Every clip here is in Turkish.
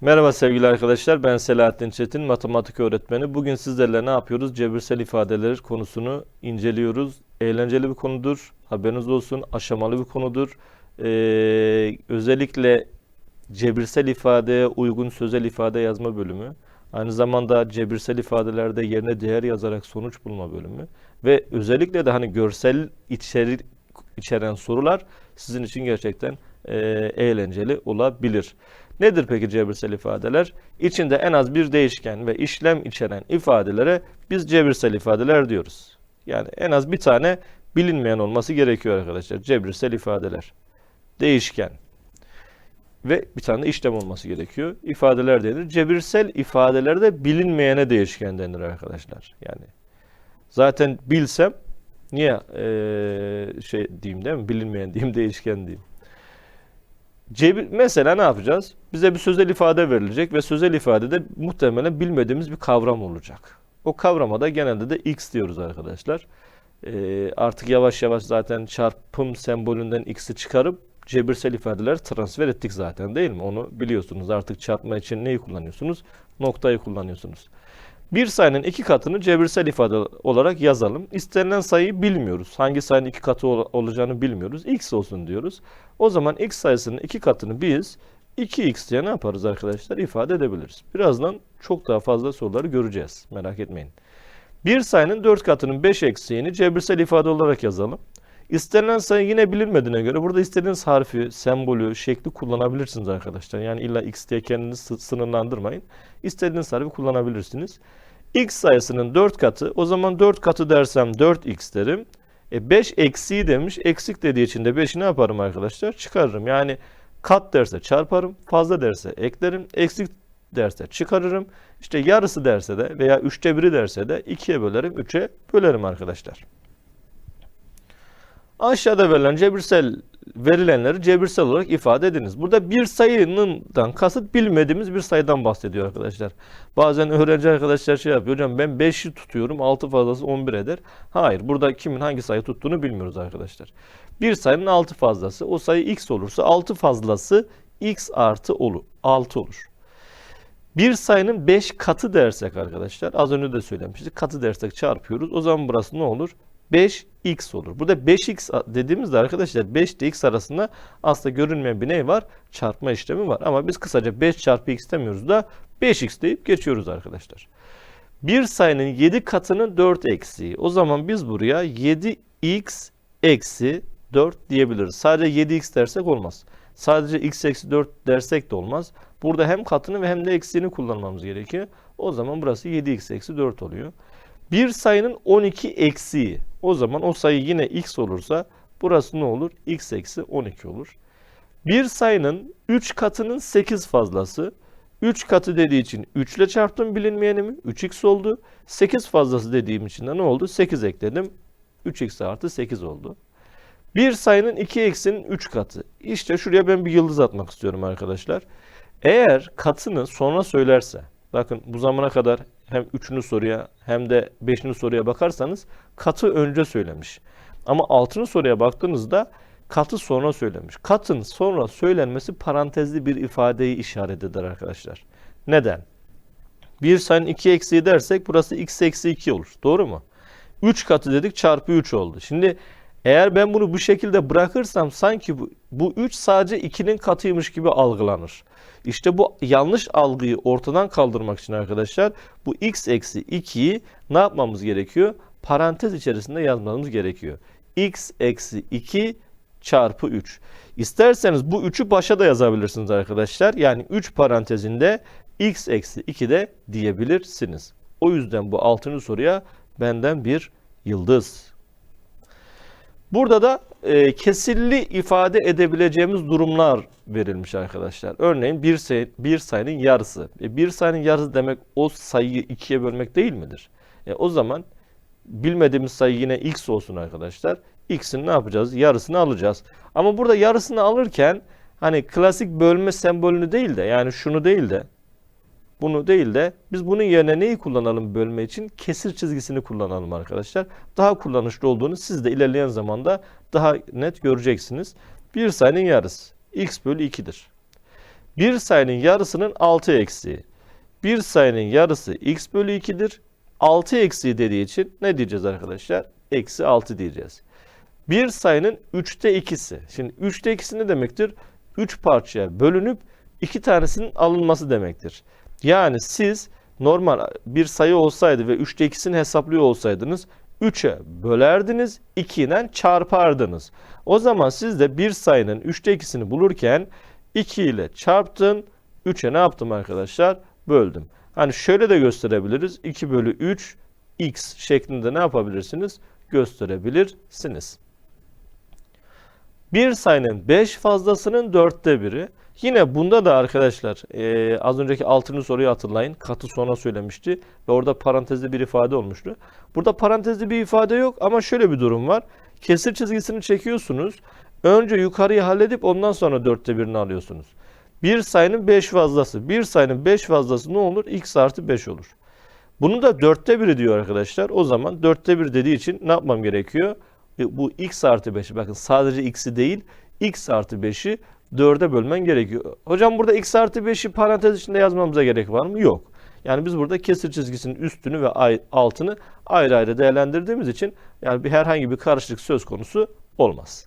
Merhaba sevgili arkadaşlar. Ben Selahattin Çetin, matematik öğretmeni. Bugün sizlerle ne yapıyoruz? Cebirsel ifadeler konusunu inceliyoruz. Eğlenceli bir konudur. Haberiniz olsun. Aşamalı bir konudur. Ee, özellikle cebirsel ifadeye uygun sözel ifade yazma bölümü. Aynı zamanda cebirsel ifadelerde yerine değer yazarak sonuç bulma bölümü. Ve özellikle de hani görsel içerik içeren sorular sizin için gerçekten e, eğlenceli olabilir. Nedir peki cebirsel ifadeler? İçinde en az bir değişken ve işlem içeren ifadelere biz cebirsel ifadeler diyoruz. Yani en az bir tane bilinmeyen olması gerekiyor arkadaşlar. Cebirsel ifadeler. Değişken ve bir tane de işlem olması gerekiyor. İfadeler denir. Cebirsel ifadelerde bilinmeyene değişken denir arkadaşlar. Yani zaten bilsem niye eee, şey diyeyim değil mi? Bilinmeyen diyeyim, değişken diyeyim. Cebir, mesela ne yapacağız? Bize bir sözel ifade verilecek ve sözel ifadede muhtemelen bilmediğimiz bir kavram olacak. O kavrama da genelde de x diyoruz arkadaşlar. Ee, artık yavaş yavaş zaten çarpım sembolünden x'i çıkarıp cebirsel ifadeler transfer ettik zaten değil mi? Onu biliyorsunuz. Artık çarpma için neyi kullanıyorsunuz? Noktayı kullanıyorsunuz. Bir sayının iki katını cebirsel ifade olarak yazalım. İstenilen sayıyı bilmiyoruz. Hangi sayının iki katı ol- olacağını bilmiyoruz. X olsun diyoruz. O zaman x sayısının iki katını biz 2x diye ne yaparız arkadaşlar? İfade edebiliriz. Birazdan çok daha fazla soruları göreceğiz. Merak etmeyin. Bir sayının 4 katının 5 eksiğini cebirsel ifade olarak yazalım. İstenilen sayı yine bilinmediğine göre burada istediğiniz harfi, sembolü, şekli kullanabilirsiniz arkadaşlar. Yani illa x diye kendinizi sı- sınırlandırmayın. İstediğiniz harfi kullanabilirsiniz. x sayısının 4 katı, o zaman 4 katı dersem 4x derim. E 5 eksiği demiş, eksik dediği için de 5'i ne yaparım arkadaşlar? Çıkarırım. Yani kat derse çarparım, fazla derse eklerim, eksik derse çıkarırım. İşte yarısı derse de veya üçte biri derse de 2'ye bölerim, 3'e bölerim arkadaşlar. Aşağıda verilen cebirsel verilenleri cebirsel olarak ifade ediniz. Burada bir sayının kasıt bilmediğimiz bir sayıdan bahsediyor arkadaşlar. Bazen öğrenci arkadaşlar şey yapıyor. Hocam ben 5'i tutuyorum. 6 fazlası 11 eder. Hayır. Burada kimin hangi sayı tuttuğunu bilmiyoruz arkadaşlar. Bir sayının 6 fazlası. O sayı x olursa 6 fazlası x artı olur. 6 olur. Bir sayının 5 katı dersek arkadaşlar az önce de söylemiştik. Katı dersek çarpıyoruz. O zaman burası ne olur? 5x olur. Burada 5x dediğimizde arkadaşlar 5 ile x arasında aslında görünmeyen bir ne var? Çarpma işlemi var. Ama biz kısaca 5 çarpı x demiyoruz da 5x deyip geçiyoruz arkadaşlar. Bir sayının 7 katının 4 eksiği. O zaman biz buraya 7x eksi 4 diyebiliriz. Sadece 7x dersek olmaz. Sadece x eksi 4 dersek de olmaz. Burada hem katını ve hem de eksiğini kullanmamız gerekiyor. O zaman burası 7x eksi 4 oluyor. Bir sayının 12 eksiği. O zaman o sayı yine x olursa burası ne olur? x eksi 12 olur. Bir sayının 3 katının 8 fazlası. 3 katı dediği için 3 ile çarptım bilinmeyenimi. 3x oldu. 8 fazlası dediğim için de ne oldu? 8 ekledim. 3x artı 8 oldu. Bir sayının 2 eksinin 3 katı. İşte şuraya ben bir yıldız atmak istiyorum arkadaşlar. Eğer katını sonra söylerse, bakın bu zamana kadar hem 3. soruya hem de 5. soruya bakarsanız katı önce söylemiş. Ama 6. soruya baktığınızda katı sonra söylemiş. Katın sonra söylenmesi parantezli bir ifadeyi işaret eder arkadaşlar. Neden? Bir sayının 2 eksiği dersek burası x eksi 2 olur. Doğru mu? 3 katı dedik çarpı 3 oldu. Şimdi eğer ben bunu bu şekilde bırakırsam sanki bu, bu 3 sadece 2'nin katıymış gibi algılanır. İşte bu yanlış algıyı ortadan kaldırmak için arkadaşlar bu x eksi 2'yi ne yapmamız gerekiyor? Parantez içerisinde yazmamız gerekiyor. x eksi 2 çarpı 3. İsterseniz bu 3'ü başa da yazabilirsiniz arkadaşlar. Yani 3 parantezinde x eksi 2 de diyebilirsiniz. O yüzden bu 6. soruya benden bir yıldız. Burada da e, kesirli ifade edebileceğimiz durumlar verilmiş arkadaşlar. Örneğin bir, say bir sayının yarısı. E, bir sayının yarısı demek o sayıyı ikiye bölmek değil midir? E, o zaman bilmediğimiz sayı yine x olsun arkadaşlar. X'in ne yapacağız? Yarısını alacağız. Ama burada yarısını alırken hani klasik bölme sembolünü değil de yani şunu değil de bunu değil de biz bunun yerine neyi kullanalım bölme için? Kesir çizgisini kullanalım arkadaşlar. Daha kullanışlı olduğunu siz de ilerleyen zamanda daha net göreceksiniz. Bir sayının yarısı x bölü 2'dir. Bir sayının yarısının 6 eksiği. Bir sayının yarısı x bölü 2'dir. 6 eksiği dediği için ne diyeceğiz arkadaşlar? Eksi 6 diyeceğiz. Bir sayının 3'te 2'si. Şimdi 3'te 2'si ne demektir? 3 parçaya bölünüp 2 tanesinin alınması demektir. Yani siz normal bir sayı olsaydı ve 3'te 2'sini hesaplıyor olsaydınız 3'e bölerdiniz, 2 ile çarpardınız. O zaman siz de bir sayının 3'te 2'sini bulurken 2 ile çarptın, 3'e ne yaptım arkadaşlar? Böldüm. Hani şöyle de gösterebiliriz. 2 bölü 3 x şeklinde ne yapabilirsiniz? Gösterebilirsiniz. Bir sayının 5 fazlasının dörtte biri. Yine bunda da arkadaşlar e, az önceki altıncı soruyu hatırlayın. Katı sona söylemişti ve orada parantezli bir ifade olmuştu. Burada parantezli bir ifade yok ama şöyle bir durum var. Kesir çizgisini çekiyorsunuz. Önce yukarıyı halledip ondan sonra dörtte birini alıyorsunuz. Bir sayının 5 fazlası. Bir sayının 5 fazlası ne olur? x artı 5 olur. Bunu da dörtte biri diyor arkadaşlar. O zaman dörtte bir dediği için ne yapmam gerekiyor? Bu x artı 5'i bakın sadece x'i değil x artı 5'i 4'e bölmen gerekiyor. Hocam burada x artı 5'i parantez içinde yazmamıza gerek var mı? Yok. Yani biz burada kesir çizgisinin üstünü ve altını ayrı ayrı değerlendirdiğimiz için yani bir herhangi bir karışıklık söz konusu olmaz.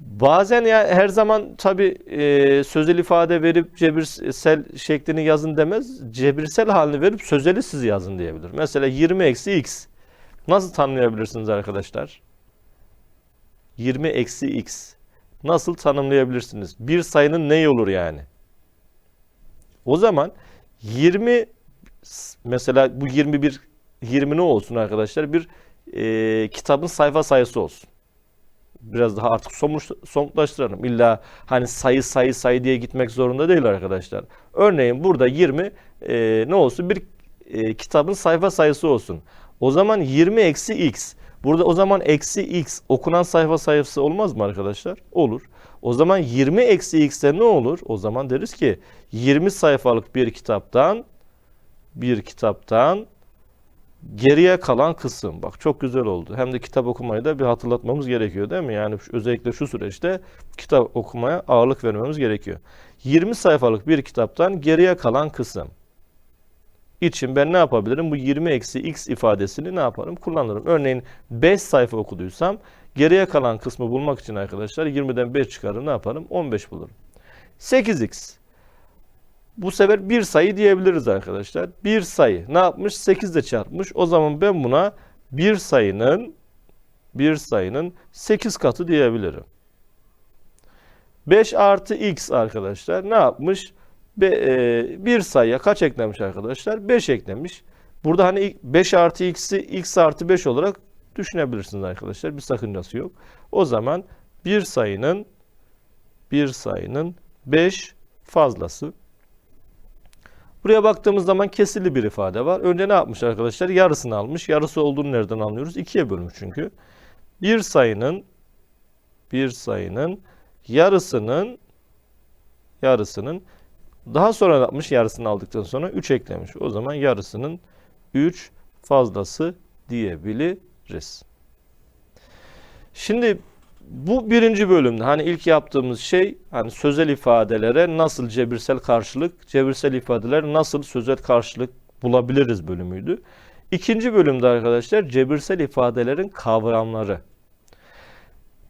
Bazen ya her zaman tabi e, sözel ifade verip cebirsel şeklini yazın demez. Cebirsel halini verip sözeli siz yazın diyebilir. Mesela 20 eksi x. Nasıl tanımlayabilirsiniz arkadaşlar? 20 eksi x. Nasıl tanımlayabilirsiniz? Bir sayının ne olur yani? O zaman 20 mesela bu 21 20 ne olsun arkadaşlar? Bir e, kitabın sayfa sayısı olsun. Biraz daha artık somut, somutlaştıralım. İlla hani sayı sayı sayı diye gitmek zorunda değil arkadaşlar. Örneğin burada 20 e, ne olsun? Bir e, kitabın sayfa sayısı olsun. O zaman 20 eksi x. Burada o zaman eksi x okunan sayfa sayısı olmaz mı arkadaşlar? Olur. O zaman 20 eksi x'te ne olur? O zaman deriz ki 20 sayfalık bir kitaptan bir kitaptan geriye kalan kısım. Bak çok güzel oldu. Hem de kitap okumayı da bir hatırlatmamız gerekiyor değil mi? Yani özellikle şu süreçte kitap okumaya ağırlık vermemiz gerekiyor. 20 sayfalık bir kitaptan geriye kalan kısım için ben ne yapabilirim? Bu 20 eksi x ifadesini ne yaparım? Kullanırım. Örneğin 5 sayfa okuduysam geriye kalan kısmı bulmak için arkadaşlar 20'den 5 çıkarır ne yaparım? 15 bulurum. 8x. Bu sefer bir sayı diyebiliriz arkadaşlar. Bir sayı ne yapmış? 8 ile çarpmış. O zaman ben buna bir sayının bir sayının 8 katı diyebilirim. 5 artı x arkadaşlar ne yapmış? Be, e, bir sayıya kaç eklemiş arkadaşlar? 5 eklemiş. Burada hani 5 artı x'i x artı 5 olarak düşünebilirsiniz arkadaşlar. Bir sakıncası yok. O zaman bir sayının bir sayının 5 fazlası. Buraya baktığımız zaman kesirli bir ifade var. Önce ne yapmış arkadaşlar? Yarısını almış. Yarısı olduğunu nereden anlıyoruz? 2'ye bölmüş çünkü. Bir sayının bir sayının yarısının yarısının daha sonra yapmış yarısını aldıktan sonra 3 eklemiş. O zaman yarısının 3 fazlası diyebiliriz. Şimdi bu birinci bölümde hani ilk yaptığımız şey hani sözel ifadelere nasıl cebirsel karşılık, cebirsel ifadeler nasıl sözel karşılık bulabiliriz bölümüydü. İkinci bölümde arkadaşlar cebirsel ifadelerin kavramları.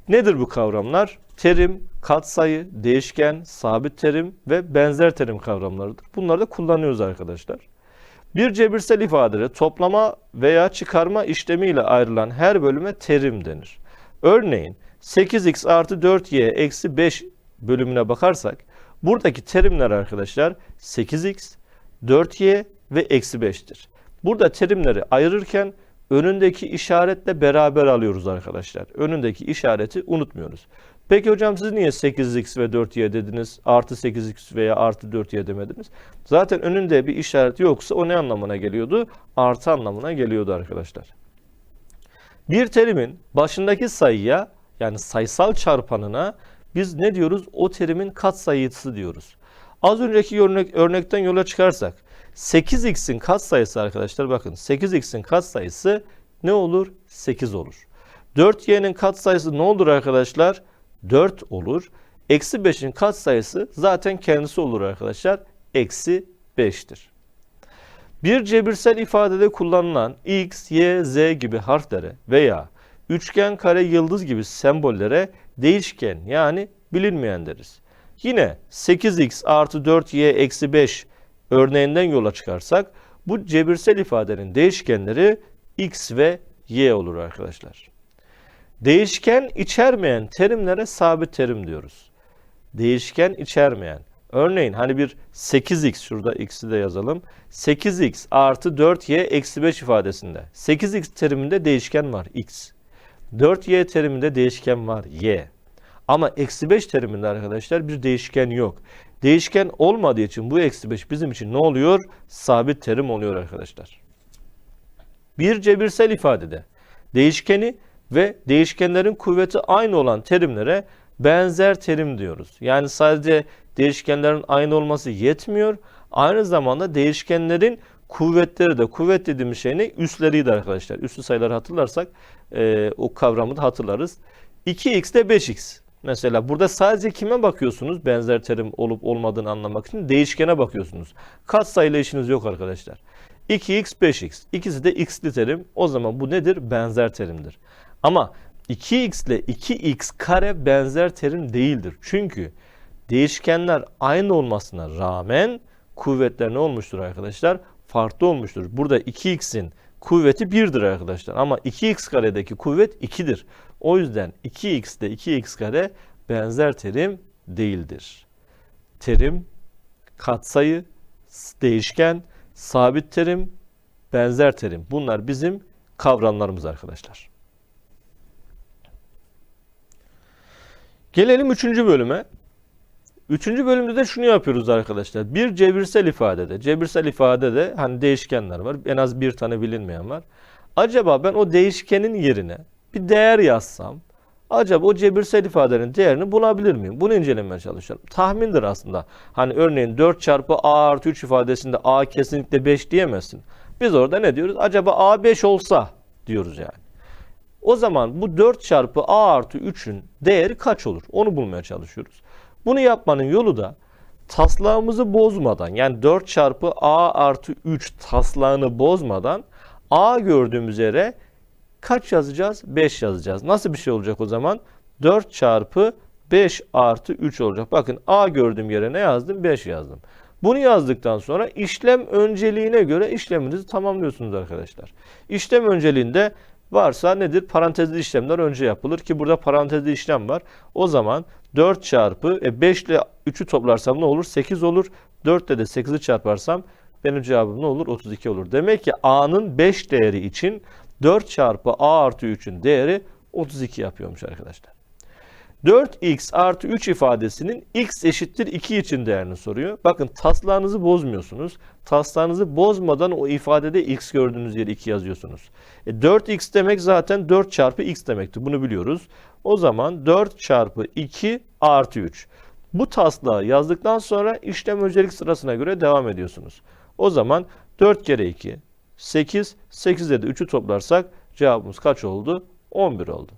Nedir bu kavramlar? Terim, katsayı, değişken, sabit terim ve benzer terim kavramlarıdır. Bunları da kullanıyoruz arkadaşlar. Bir cebirsel ifadede toplama veya çıkarma işlemiyle ayrılan her bölüme terim denir. Örneğin 8x artı 4y eksi 5 bölümüne bakarsak buradaki terimler arkadaşlar 8x, 4y ve eksi 5'tir. Burada terimleri ayırırken önündeki işaretle beraber alıyoruz arkadaşlar. Önündeki işareti unutmuyoruz. Peki hocam siz niye 8x ve 4y dediniz? Artı 8x veya artı 4y demediniz. Zaten önünde bir işaret yoksa o ne anlamına geliyordu? Artı anlamına geliyordu arkadaşlar. Bir terimin başındaki sayıya yani sayısal çarpanına biz ne diyoruz? O terimin katsayısı diyoruz. Az önceki örnek, örnekten yola çıkarsak 8x'in katsayısı arkadaşlar bakın 8x'in katsayısı ne olur? 8 olur. 4y'nin katsayısı ne olur arkadaşlar? 4 olur. Eksi 5'in katsayısı zaten kendisi olur arkadaşlar. Eksi 5'tir. Bir cebirsel ifadede kullanılan x, y, z gibi harflere veya üçgen, kare, yıldız gibi sembollere değişken yani bilinmeyen deriz. Yine 8x artı 4y eksi 5 örneğinden yola çıkarsak bu cebirsel ifadenin değişkenleri x ve y olur arkadaşlar. Değişken içermeyen terimlere sabit terim diyoruz. Değişken içermeyen. Örneğin hani bir 8x şurada x'i de yazalım. 8x artı 4y eksi 5 ifadesinde. 8x teriminde değişken var x. 4y teriminde değişken var y. Ama eksi 5 teriminde arkadaşlar bir değişken yok. Değişken olmadığı için bu eksi 5 bizim için ne oluyor? Sabit terim oluyor arkadaşlar. Bir cebirsel ifadede değişkeni ve değişkenlerin kuvveti aynı olan terimlere benzer terim diyoruz. Yani sadece değişkenlerin aynı olması yetmiyor. Aynı zamanda değişkenlerin kuvvetleri de kuvvet dediğimiz şey ne? Üsleriydi arkadaşlar. Üslü sayıları hatırlarsak e, o kavramı da hatırlarız. 2x de 5x. Mesela burada sadece kime bakıyorsunuz? Benzer terim olup olmadığını anlamak için değişkene bakıyorsunuz. Kat sayıyla işiniz yok arkadaşlar. 2x 5x. İkisi de x'li terim. O zaman bu nedir? Benzer terimdir. Ama 2x ile 2x kare benzer terim değildir. Çünkü değişkenler aynı olmasına rağmen kuvvetler ne olmuştur arkadaşlar? Farklı olmuştur. Burada 2x'in kuvveti 1'dir arkadaşlar. Ama 2x karedeki kuvvet 2'dir. O yüzden 2x ile 2x kare benzer terim değildir. Terim, katsayı, değişken, sabit terim, benzer terim. Bunlar bizim kavramlarımız arkadaşlar. Gelelim üçüncü bölüme. Üçüncü bölümde de şunu yapıyoruz arkadaşlar. Bir cebirsel ifadede, cebirsel ifadede hani değişkenler var. En az bir tane bilinmeyen var. Acaba ben o değişkenin yerine bir değer yazsam, acaba o cebirsel ifadenin değerini bulabilir miyim? Bunu incelemeye çalışıyorum. Tahmindir aslında. Hani örneğin 4 çarpı a artı 3 ifadesinde a kesinlikle 5 diyemezsin. Biz orada ne diyoruz? Acaba a 5 olsa diyoruz yani. O zaman bu 4 çarpı a artı 3'ün değeri kaç olur? Onu bulmaya çalışıyoruz. Bunu yapmanın yolu da taslağımızı bozmadan yani 4 çarpı a artı 3 taslağını bozmadan a gördüğümüz yere kaç yazacağız? 5 yazacağız. Nasıl bir şey olacak o zaman? 4 çarpı 5 artı 3 olacak. Bakın a gördüğüm yere ne yazdım? 5 yazdım. Bunu yazdıktan sonra işlem önceliğine göre işleminizi tamamlıyorsunuz arkadaşlar. İşlem önceliğinde varsa nedir? Parantezli işlemler önce yapılır ki burada parantezli işlem var. O zaman 4 çarpı e 5 ile 3'ü toplarsam ne olur? 8 olur. 4 ile de 8'i çarparsam benim cevabım ne olur? 32 olur. Demek ki a'nın 5 değeri için 4 çarpı a artı 3'ün değeri 32 yapıyormuş arkadaşlar. 4x artı 3 ifadesinin x eşittir 2 için değerini soruyor. Bakın taslağınızı bozmuyorsunuz. Taslağınızı bozmadan o ifadede x gördüğünüz yere 2 yazıyorsunuz. E 4x demek zaten 4 çarpı x demekti. Bunu biliyoruz. O zaman 4 çarpı 2 artı 3. Bu taslağı yazdıktan sonra işlem öncelik sırasına göre devam ediyorsunuz. O zaman 4 kere 2 8, 8'de de 3'ü toplarsak cevabımız kaç oldu? 11 oldu.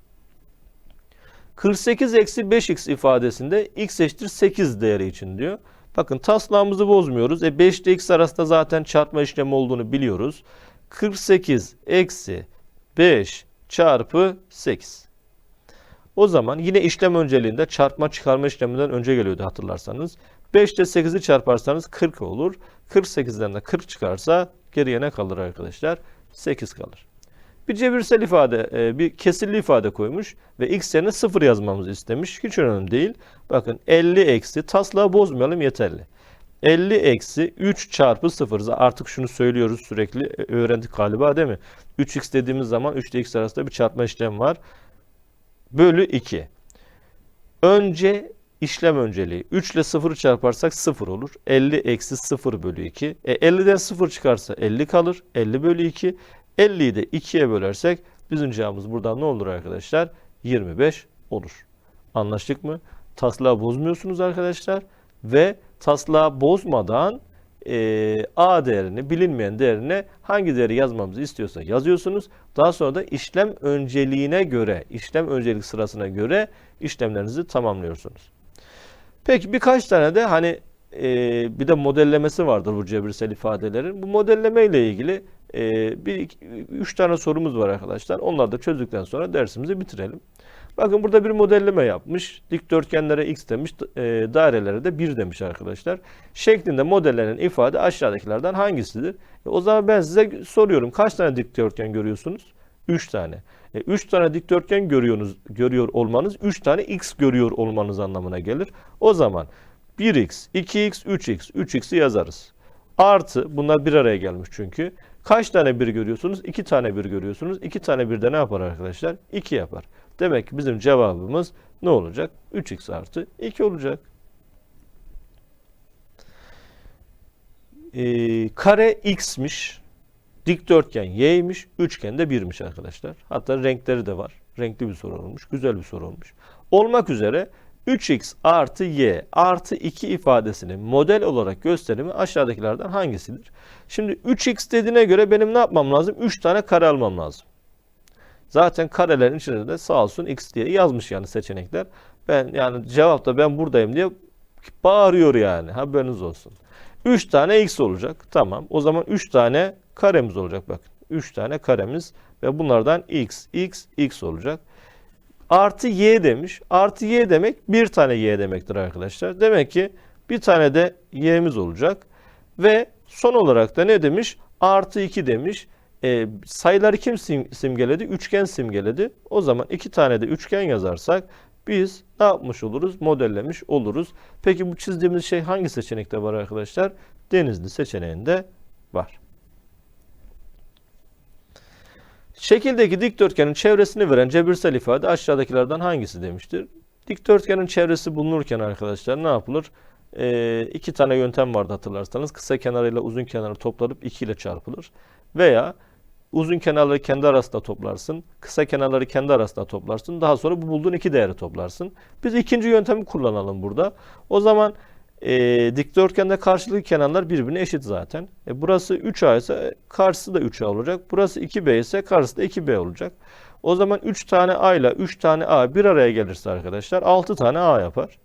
48 eksi 5x ifadesinde x eşittir 8 değeri için diyor. Bakın taslağımızı bozmuyoruz. E 5 ile x arasında zaten çarpma işlemi olduğunu biliyoruz. 48 eksi 5 çarpı 8. O zaman yine işlem önceliğinde çarpma çıkarma işleminden önce geliyordu hatırlarsanız. 5 ile 8'i çarparsanız 40 olur. 48'den de 40 çıkarsa geriye ne kalır arkadaşlar? 8 kalır. Bir cebirsel ifade, e, bir kesirli ifade koymuş ve x yerine 0 yazmamızı istemiş. Hiç önemli değil. Bakın 50 eksi, taslağı bozmayalım yeterli. 50 eksi 3 çarpı 0. Artık şunu söylüyoruz sürekli e, öğrendik galiba değil mi? 3x dediğimiz zaman 3 ile x arasında bir çarpma işlemi var. Bölü 2. Önce işlem önceliği. 3 ile 0'ı çarparsak 0 olur. 50 eksi 0 bölü 2. E 50'den 0 çıkarsa 50 kalır. 50 bölü 2. 50'yi de 2'ye bölersek bizim cevabımız buradan ne olur arkadaşlar? 25 olur. Anlaştık mı? Taslağı bozmuyorsunuz arkadaşlar. Ve taslağı bozmadan e, A değerini, bilinmeyen değerine hangi değeri yazmamızı istiyorsa yazıyorsunuz. Daha sonra da işlem önceliğine göre, işlem öncelik sırasına göre işlemlerinizi tamamlıyorsunuz. Peki birkaç tane de hani e, bir de modellemesi vardır bu cebirsel ifadelerin. Bu modelleme ile ilgili e, bir iki- üç tane sorumuz var arkadaşlar. Onları da çözdükten sonra dersimizi bitirelim. Bakın burada bir modelleme yapmış. Dikdörtgenlere x demiş, e, dairelere de 1 demiş arkadaşlar. Şeklinde modellenen ifade aşağıdakilerden hangisidir? E, o zaman ben size soruyorum. Kaç tane dikdörtgen görüyorsunuz? 3 tane. 3 tane dikdörtgen görüyorsunuz, görüyor olmanız 3 tane x görüyor olmanız anlamına gelir. O zaman 1x, 2x, 3x, 3x'i yazarız. Artı bunlar bir araya gelmiş çünkü. Kaç tane bir görüyorsunuz? 2 tane bir görüyorsunuz. 2 tane bir de ne yapar arkadaşlar? 2 yapar. Demek ki bizim cevabımız ne olacak? 3x artı 2 olacak. Ee, kare x'miş. Dikdörtgen y'ymiş. Üçgen de 1'miş arkadaşlar. Hatta renkleri de var. Renkli bir soru olmuş. Güzel bir soru olmuş. Olmak üzere 3x artı y artı 2 ifadesinin model olarak gösterimi aşağıdakilerden hangisidir? Şimdi 3x dediğine göre benim ne yapmam lazım? 3 tane kare almam lazım. Zaten karelerin içinde de sağ olsun x diye yazmış yani seçenekler. Ben yani cevapta ben buradayım diye bağırıyor yani. Haberiniz olsun. 3 tane x olacak. Tamam. O zaman 3 tane karemiz olacak bakın. 3 tane karemiz ve bunlardan x, x, x olacak. Artı y demiş. Artı y demek bir tane y demektir arkadaşlar. Demek ki bir tane de y'miz olacak. Ve son olarak da ne demiş? Artı 2 demiş. E, sayıları kim sim- simgeledi? Üçgen simgeledi. O zaman iki tane de üçgen yazarsak biz ne yapmış oluruz? Modellemiş oluruz. Peki bu çizdiğimiz şey hangi seçenekte var arkadaşlar? Denizli seçeneğinde var. Şekildeki dikdörtgenin çevresini veren cebirsel ifade aşağıdakilerden hangisi demiştir? Dikdörtgenin çevresi bulunurken arkadaşlar ne yapılır? Ee, iki tane yöntem vardı hatırlarsanız. Kısa kenarıyla uzun kenarı toplanıp 2 ile çarpılır. Veya uzun kenarları kendi arasında toplarsın. Kısa kenarları kendi arasında toplarsın. Daha sonra bu bulduğun iki değeri toplarsın. Biz ikinci yöntemi kullanalım burada. O zaman e, dikdörtgende karşılıklı kenarlar birbirine eşit zaten. E, burası 3A ise karşısı da 3A olacak. Burası 2B ise karşısı da 2B olacak. O zaman 3 tane A ile 3 tane A bir araya gelirse arkadaşlar 6 tane A yapar.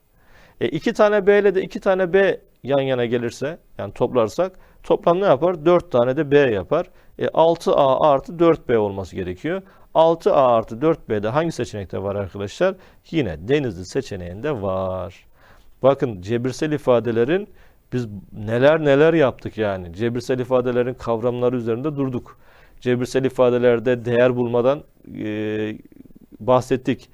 E, 2 tane B ile de 2 tane B yan yana gelirse yani toplarsak toplam ne yapar? 4 tane de B yapar. E, 6A artı 4B olması gerekiyor. 6A artı 4B'de hangi seçenekte var arkadaşlar? Yine Denizli seçeneğinde var. Bakın cebirsel ifadelerin biz neler neler yaptık yani. Cebirsel ifadelerin kavramları üzerinde durduk. Cebirsel ifadelerde değer bulmadan e, bahsettik.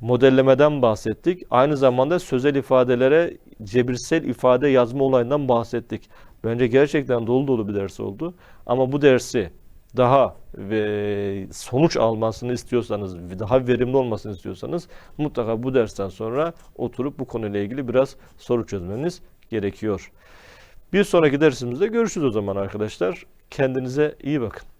Modellemeden bahsettik. Aynı zamanda sözel ifadelere cebirsel ifade yazma olayından bahsettik. Bence gerçekten dolu dolu bir ders oldu. Ama bu dersi daha ve sonuç almasını istiyorsanız, daha verimli olmasını istiyorsanız mutlaka bu dersten sonra oturup bu konuyla ilgili biraz soru çözmeniz gerekiyor. Bir sonraki dersimizde görüşürüz o zaman arkadaşlar. Kendinize iyi bakın.